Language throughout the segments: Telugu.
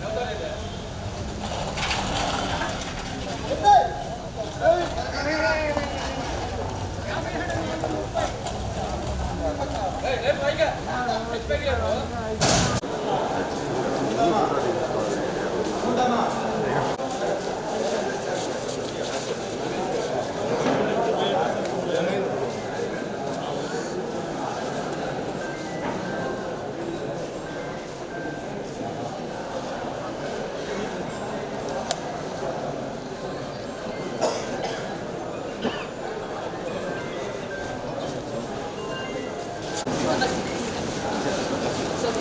来来来。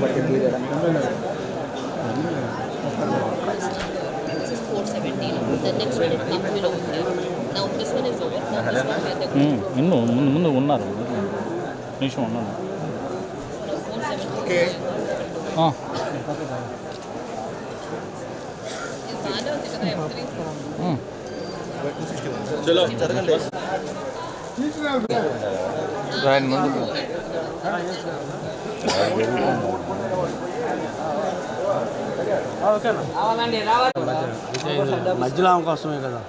Cut This is 417. The next one it comes below here. Now this one is over. Now this one where the um, ముందు ముందు ముందు ఉన్నారు నిమిషం ఉన్నాను So now 417. ఓకే ఆ, ఇది బాగానే ఉంది కదా F3. ఉమ్. రాయండి ముందుకు మధ్యలో ఆమె కోసమే కదా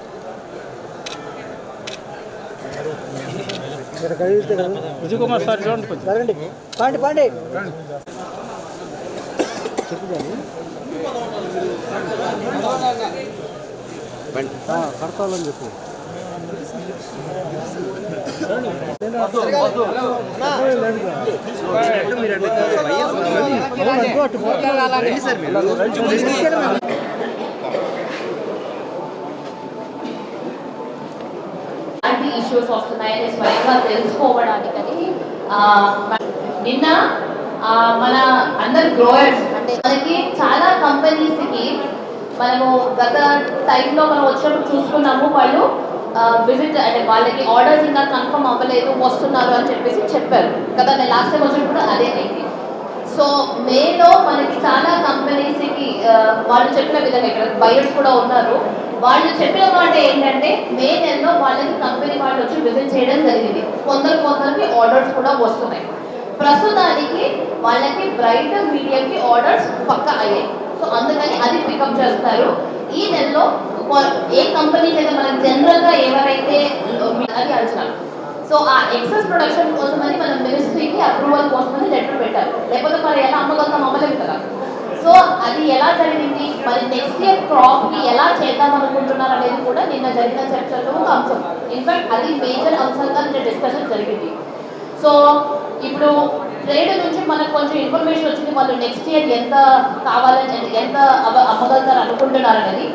విజయ్ కుమార్ సార్ చూడండి కొంచెం పాండి పాండి కడతాలని చెప్పు ఇష్యూస్ వస్తున్నాయని స్వయంగా తెలుసుకోవడానికని ఆ, నిన్న మన అందరు గ్రోయర్స్ అంటే మనకి చాలా కంపెనీస్కి మనము గత టైంలో మనం వచ్చినప్పుడు చూసుకున్నాము వాళ్ళు విజిట్ అంటే వాళ్ళకి ఆర్డర్స్ ఇంకా కన్ఫర్మ్ అవ్వలేదు వస్తున్నారు అని చెప్పేసి చెప్పారు. కదా నేను లాస్ట్ టైం వచ్చినప్పుడు అదే అయింది. సో మేలో మనకి చాలా కంపెనీస్కి వాళ్ళు చెప్పిన విధంగా ఇక్కడ బయర్స్ కూడా ఉన్నారు. వాళ్ళు చెప్పిన మాట ఏంటంటే మే నెలలో వాళ్ళకి కంపెనీ వాళ్ళు వచ్చి విజిట్ చేయడం జరిగింది. కొందరు కొందరికి ఆర్డర్స్ కూడా వస్తున్నాయి. ప్రస్తుతానికి వాళ్ళకి బ్రైట్ మీడియంకి ఆర్డర్స్ పక్క అయ్యాయి. సో అందుకని అది పికప్ చేస్తారు. ఈ నెలలో ఏ కంపెనీస్ అయితే మనకి జనరల్గా ఎవరైతే అది అంచనా. సో ఆ ఎక్సెస్ ప్రొడక్షన్ కోసం అని మనం మినిస్ట్రీకి అప్రూవల్ కోసం అని లెటర్ పెట్టారు. లేకపోతే మరి ఎలా అమ్మగలుగుతాం అమ్మలేము కదా. సో అది ఎలా జరిగింది? మరి నెక్స్ట్ ఇయర్ క్రాప్ని ఎలా చేద్దాం అనుకుంటున్నారు అనేది కూడా నిన్న జరిగిన చర్చల్లో ఒక అంశం. ఇన్ఫాక్ట్ అది మేజర్ అంశంగా నిన్న డిస్కషన్ జరిగింది. సో ఇప్పుడు ట్రేడ్ నుంచి మనకు కొంచెం ఇన్ఫర్మేషన్ వచ్చింది. వాళ్ళు నెక్స్ట్ ఇయర్ ఎంత కావాలని ఎంత అమ్మగలుగుతారు అనుకుంటున్నారు అనేది.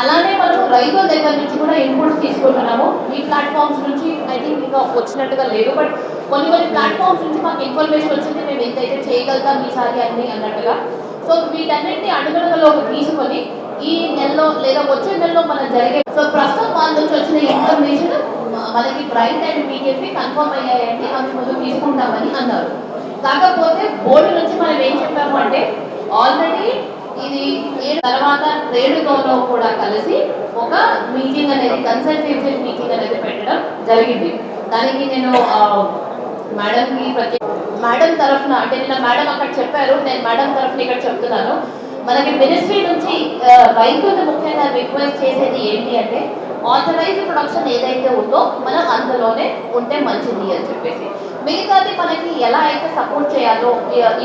అలానే మనం రైతుల దగ్గర నుంచి కూడా ఇన్పుట్స్ తీసుకుంటున్నాము. ఈ ప్లాట్ఫామ్స్ నుంచి ఐ థింక్ ఇంకా వచ్చినట్టుగా లేదు బట్ కొన్ని కొన్ని ప్లాట్ఫామ్స్ నుంచి మాకు ఇన్ఫర్మేషన్ వచ్చింది. మేము ఎంతైతే చేయగలుగుతాం ఈసారి అన్ని అన్నట్టుగా. సో వీటన్నిటిని అడుగులకు తీసుకొని ఈ నెలలో లేదా వచ్చే నెలలో మనం జరిగే సో ప్రస్తుతం వాళ్ళ నుంచి వచ్చిన ఇన్ఫర్మేషన్ మనకి బ్రైట్ అండ్ మీడియంకి కన్ఫర్మ్ అయ్యాయండి. అవి ముందు తీసుకుంటామని అన్నారు. కాకపోతే బోర్డు నుంచి మనం ఏం చెప్పాము అంటే ఆల్రెడీ ఇది ఏ తర్వాత రేణుతోనో కూడా కలిసి ఒక మీటింగ్ అనేది కన్సల్టేటివ్ మీటింగ్ అనేది పెట్టడం జరిగింది. దానికి నేను మేడం మేడంకి ప్రతి మేడం తరఫున అంటే నిన్న మేడం అక్కడ చెప్పారు నేను మేడం తరఫున ఇక్కడ చెప్తున్నాను. మనకి మినిస్ట్రీ నుంచి ఆ, రైతులు ముఖ్యంగా రిక్వెస్ట్ చేసేది ఏంటి అంటే ఆథరైజ్డ్ ప్రొడక్షన్ ఏదైతే ఉందో మనం అందులోనే ఉంటే మంచిది అని చెప్పేసి. మిగతాది మనకి ఎలా అయితే సపోర్ట్ చేయాలో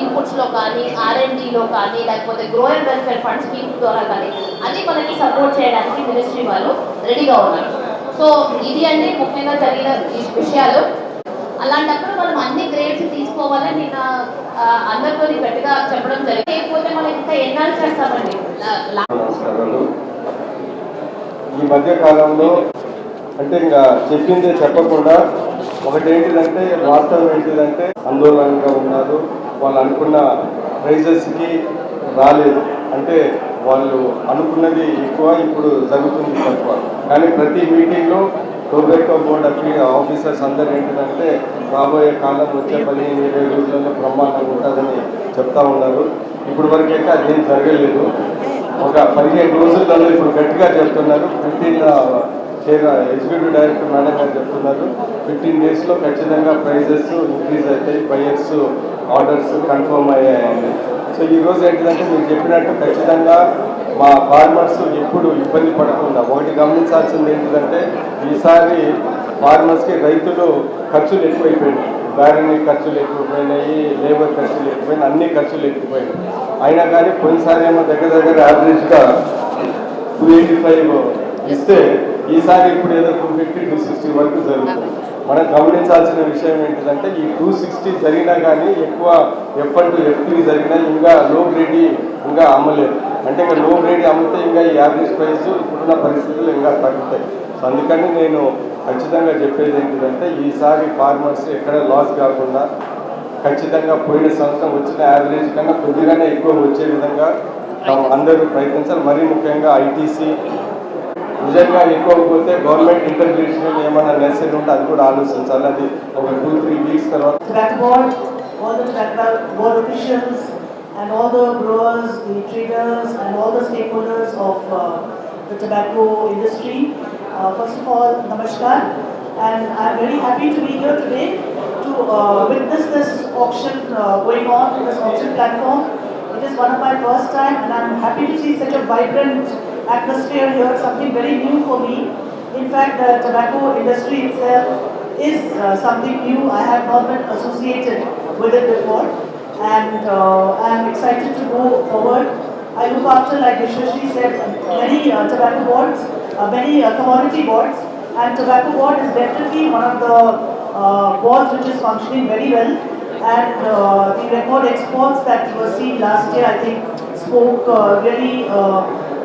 ఇన్పుట్స్లో కానీ ఆర్ఎండిలో కానీ లేకపోతే గ్రోయర్ వెల్ఫేర్ ఫండ్ స్కీమ్ ద్వారా కానీ అది మనకి సపోర్ట్ చేయడానికి మినిస్ట్రీ వాళ్ళు రెడీగా ఉన్నారు. సో ఇది అంటే ముఖ్యంగా జరిగిన ఈ విషయాలు. అలాంటప్పుడు మనం అన్ని గ్రేడ్స్ తీసుకోవాలని నిన్న అందరితో గట్టిగా చెప్పడం జరిగింది. లేకపోతే మనం ఇంకా ఎన్నాళ్ళు చేస్తామండి? ఈ మధ్య కాలంలో అంటే ఇంకా చెప్పిందే చెప్పకుండా ఒకటి ఏంటిదంటే వాస్తవం ఏంటిదంటే ఆందోళనగా ఉన్నారు. వాళ్ళు అనుకున్న ప్రైజెస్కి రాలేదు. అంటే వాళ్ళు అనుకున్నది ఎక్కువ ఇప్పుడు జరుగుతుంది తక్కువ. కానీ ప్రతి మీటింగ్లో టొబాకో బోర్డ్ ఆఫీసర్స్ అందరూ ఏంటిదంటే రాబోయే కాలం వచ్చే పదిహేను ఇరవై రోజులలో బ్రహ్మాండంగా ఉంటుందని చెప్తా ఉన్నారు. ఇప్పుడు వరకు అయితే అదేం జరగలేదు. ఒక పదిహేను రోజులలో ఇప్పుడు గట్టిగా చెప్తున్నారు. Fifteen chair executive director madam గారు చెప్తున్నారు. ఫిఫ్టీన్ డేస్లో ఖచ్చితంగా ప్రైజెస్ ఇంక్రీజ్ అవుతాయి బయర్స్ ఆర్డర్స్ కన్ఫర్మ్ అయ్యాయండి. సో ఈరోజు ఏంటిదంటే మీరు చెప్పినట్టు ఖచ్చితంగా మా ఫార్మర్స్ ఎప్పుడు ఇబ్బంది పడకుండా ఒకటి గమనించాల్సింది ఏంటిదంటే ఈసారి ఫార్మర్స్కి రైతులు ఖర్చులు ఎక్కువైపోయినాయి. దారిని ఖర్చులు ఎక్కువైపోయినాయి లేబర్ ఖర్చులు ఎక్కువైనాయి అన్ని ఖర్చులు ఎక్కువైనాయి. అయినా కానీ పోయినసారి ఏమో దగ్గర దగ్గర యావరేజ్గా టూ ఎయిటీ ఫైవ్ ఇస్తే ఈసారి ఇప్పుడు ఏదో టూ ఫిఫ్టీ టూ సిక్స్టీ వరకు జరుగుతుంది. మనం గమనించాల్సిన విషయం ఏంటిదంటే ఈ టూ సిక్స్టీ జరిగినా కానీ ఎక్కువ ఎఫ్ టు ఎఫ్టీ జరిగినా ఇంకా లో గ్రేడ్ ఇంకా అమ్మలేదు. అంటే ఇంకా లో గ్రేడ్ అమ్మితే ఇంకా ఈ యావరేజ్ ప్రైస్ ఇప్పుడున్న పరిస్థితులు ఇంకా తగ్గుతాయి. సో అందుకని నేను ఖచ్చితంగా చెప్పేది ఏంటిదంటే ఈసారి ఫార్మర్స్ ఎక్కడ లాస్ కాకుండా ఖచ్చితంగా పోయిన సంవత్సరం వచ్చిన యావరేజ్ కన్నా కొద్దిగానే ఎక్కువ వచ్చే విధంగా అందరూ ప్రయత్నించాలి. మరీ ముఖ్యంగా ఐటీసీ నిజంగా ఎక్కువ పోతే గవర్నమెంట్ ఇంటర్గ్రేషన్ ఏమైనా నెసరీ ఉంటే అది కూడా ఆలోచించాలి అది ఒక టూ త్రీ వీక్స్ తర్వాత tobacco board, all the tobacco board officials, and all the growers, the traders, and all the stakeholders of uh, the tobacco industry. Uh, First of all, namaskar, and I'm very happy to be here today to uh, witness this auction uh, going on, this auction platform. It is one of my first time, and I'm happy to see such a vibrant atmosphere here, something very new for me. In fact, the tobacco industry itself is uh, something new. I have not been associated with it before, and uh, I'm excited to go forward. I look after, like Vishwashri said, many uh, tobacco boards, uh, many uh, commodity boards, and tobacco board is definitely one of the uh, boards which is functioning very well. And the record exports that were seen last year, I think, spoke really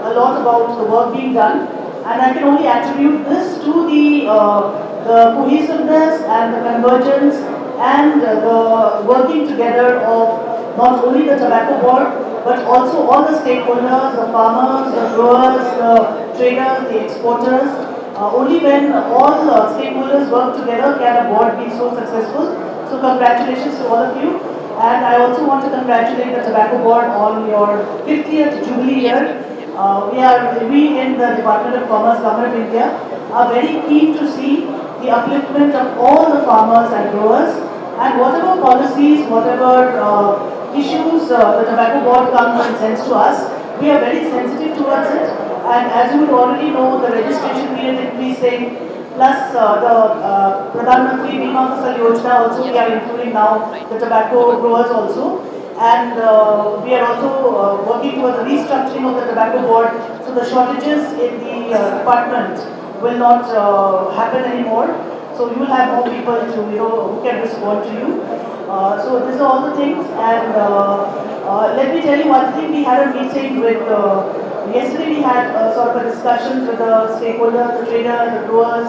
a lot about the work being done. And I can only attribute this to the, uh, the cohesiveness and the convergence and uh, the working together of not only the tobacco board, but also all the stakeholders, the farmers, the growers, the traders, the exporters. Uh, only when all uh, stakeholders work together can a board be so successful. So congratulations to all of you. And I also want to congratulate the tobacco board on your 50th jubilee year. Uh, we are, we in the Department of Commerce, Government of India, are very keen to see the upliftment of all the farmers and growers. And whatever policies, whatever uh, issues uh, the tobacco board comes and sends to us, we are very sensitive towards it. And as you would already know, the registration period increasing, plus uh, the uh, Pradhan Mantri Bima Fasal Yojana also we are including now, the tobacco growers also. And uh, we are also uh, working towards the restructuring of the tobacco board, so the shortages in the uh, department will not uh, happen anymore. So you will have more people to, you know, who can respond to you. Uh, So these are all the things and uh, uh, let me tell you one thing, we had a meeting with, uh, yesterday we had uh, sort of a discussions with the stakeholders, the traders, the growers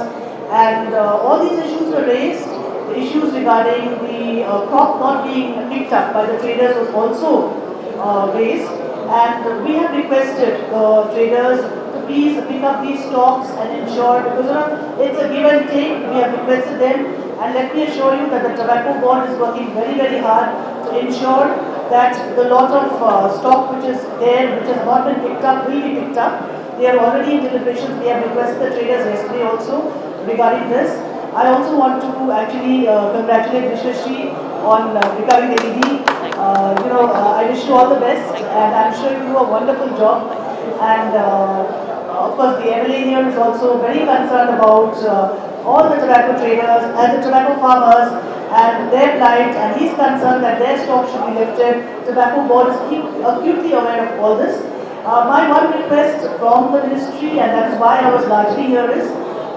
and uh, all these issues were raised. Issues regarding the uh, crop not being picked up by the traders was also uh, raised. And we have requested the traders to please pick up these stocks and ensure, because it's a give and take, we have requested them. And let me assure you that the tobacco board is working very, very hard to ensure that the lot of uh, stock which is there, which has not been picked up, will be picked up. They are already in deliberations, we have requested the traders yesterday also regarding this. I also want to actually uh, congratulate Vishwashri on uh, becoming LED. Uh, You know, uh, I wish you all the best and I'm sure you do a wonderful job. And uh, of course, the MLA here is also very concerned about uh, all the tobacco traders and the tobacco farmers and their plight and he's concerned that their stock should be lifted. Tobacco board is keep- acutely aware of all this. Uh, My one request from the ministry and that is why I was largely here is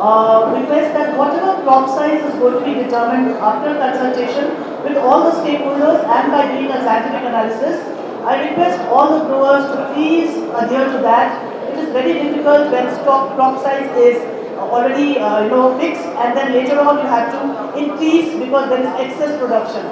uh, request that whatever crop size is going to be determined after consultation with all the stakeholders and by doing a scientific analysis. I request all the growers to please adhere to that. It is very difficult when stock crop size is already, uh, you know, fixed and then later on you have to increase because there is excess production.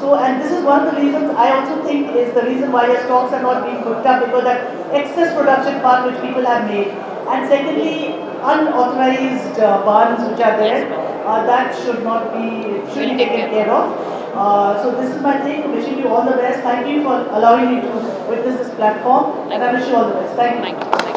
So, and this is one of the reasons I also think is the reason why your stocks are not being cooked up because that excess production part which people have made. And secondly, unauthorized uh, barns which are there, uh, that should not be, should be taken care of. Uh, so this is my thing, wishing you all the best. Thank you for allowing me to witness this platform and I wish you all the best. Thank you.